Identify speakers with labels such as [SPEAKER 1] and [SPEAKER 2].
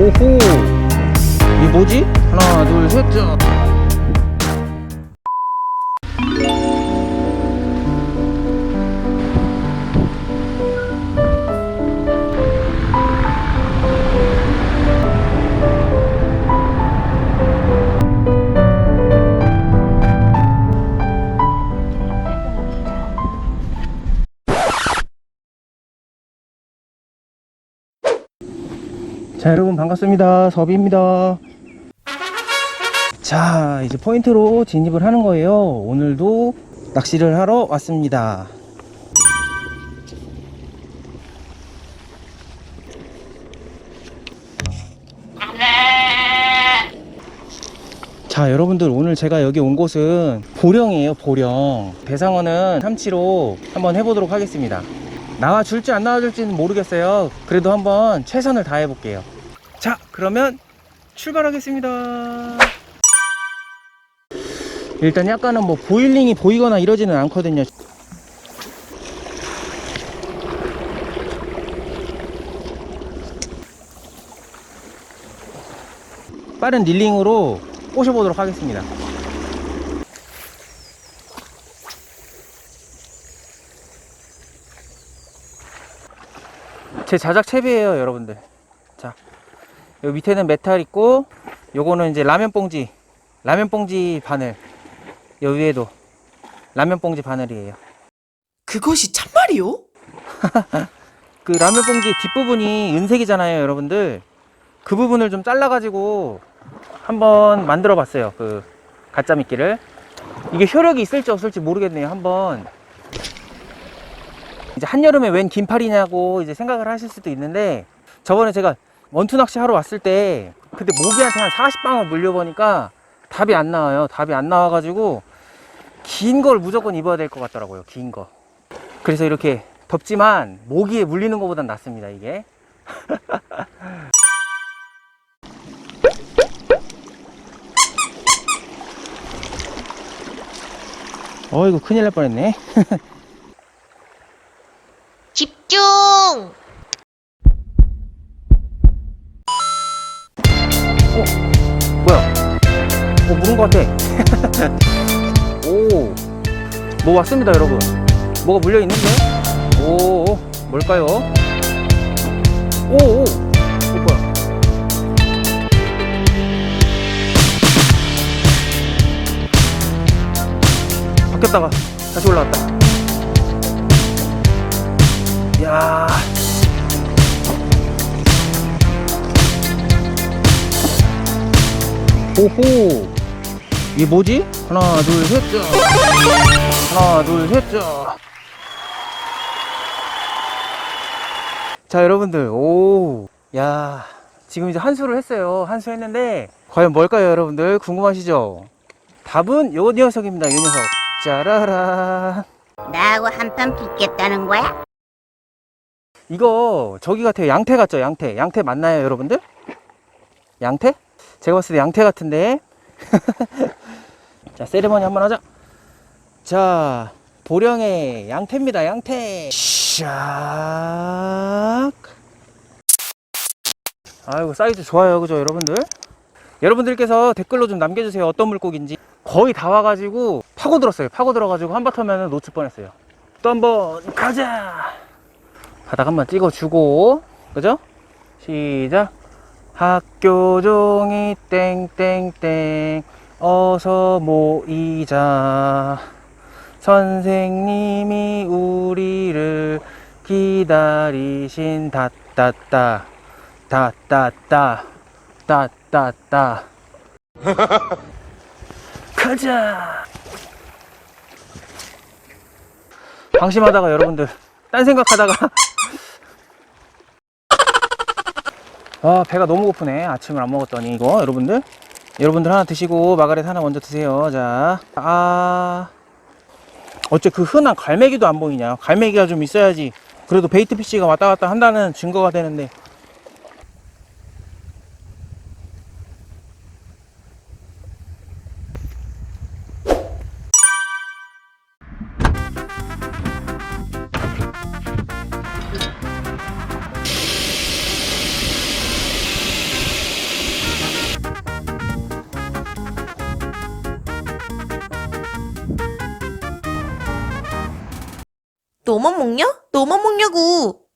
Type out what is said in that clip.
[SPEAKER 1] 오호 이 뭐지? 하나 둘셋 자. 자 여러분 반갑습니다. 섭입니다. 자 이제 포인트로 진입을 하는 거예요. 오늘도 낚시를 하러 왔습니다. 자 여러분들 오늘 제가 여기 온 곳은 보령이에요 보령. 대상어는 참치로 한번 해보도록 하겠습니다 나와줄지 안 나와줄지는 모르겠어요. 그래도 한번 최선을 다해 볼게요. 자 그러면 출발하겠습니다. 일단 약간은 뭐 보일링이 보이거나 이러지는 않거든요. 빠른 릴링으로 꼬셔보도록 하겠습니다 제 자작 채비예요 여러분들. 자 여기 밑에는 메탈 있고 요거는 이제 라면 봉지 라면 봉지 바늘. 요 위에도 라면 봉지 바늘이에요.
[SPEAKER 2] 그것이 참말이요?
[SPEAKER 1] 그 라면 봉지 뒷부분이 은색이잖아요 여러분들. 그 부분을 좀 잘라 가지고 한번 만들어 봤어요 그 가짜 미끼를. 이게 효력이 있을지 없을지 모르겠네요 한번 이제 한여름에 웬 긴팔이냐고 이제 생각을 하실 수도 있는데 저번에 제가 원투 낚시 하러 왔을 때 그때 모기한테 한 40방울 물려보니까 답이 안 나와요. 답이 안 나와가지고 긴 걸 무조건 입어야 될 것 같더라고요 긴 거. 그래서 이렇게 덥지만 모기에 물리는 것보단 낫습니다 이게. 어이구 큰일 날 뻔했네 어 물은 것 같아. 오 뭐 왔습니다 여러분. 뭐가 물려 있는데? 오 뭘까요? 오오. 오, 뭐야? 바뀌었다가 다시 올라왔다. 야. 오호 이게 뭐지? 하나 둘셋. 하나 둘셋자 자 여러분들. 오 야 지금 이제 한수를 했어요. 한수 했는데 과연 뭘까요 여러분들? 궁금하시죠? 답은 요 녀석입니다 요 녀석. 짜라란
[SPEAKER 3] 나하고 한판 붙겠다는 거야?
[SPEAKER 1] 이거 저기 같아요. 양태 같죠 양태. 양태 맞나요 여러분들? 양태? 제가 봤을 때 양태 같은데 자 세레머니 한번 하자. 자 보령의 양태입니다. 양태. 샥 아이고 사이즈 좋아요. 그죠 여러분들? 여러분들께서 댓글로 좀 남겨주세요. 어떤 물고기인지. 거의 다 와가지고 파고들었어요. 파고들어가지고 한바탕면 놓칠 뻔했어요. 또 한번 가자. 바닥 한번 찍어주고. 그죠? 시작 학교 종이 땡땡땡 어서 모이자. 선생님이 우리를 기다리신 다따따 다따따 다따따. 가자. 방심하다가 여러분들 딴 생각하다가 아 배가 너무 고프네. 아침을 안 먹었더니 이거 여러분들. 여러분들 하나 드시고 마가렛 하나 먼저 드세요. 자아. 어째 그 흔한 갈매기도 안 보이냐? 갈매기가 좀 있어야지. 그래도 베이트 피쉬가 왔다 갔다 한다는 증거가 되는데
[SPEAKER 2] 너만 먹냐? 너만 먹냐고.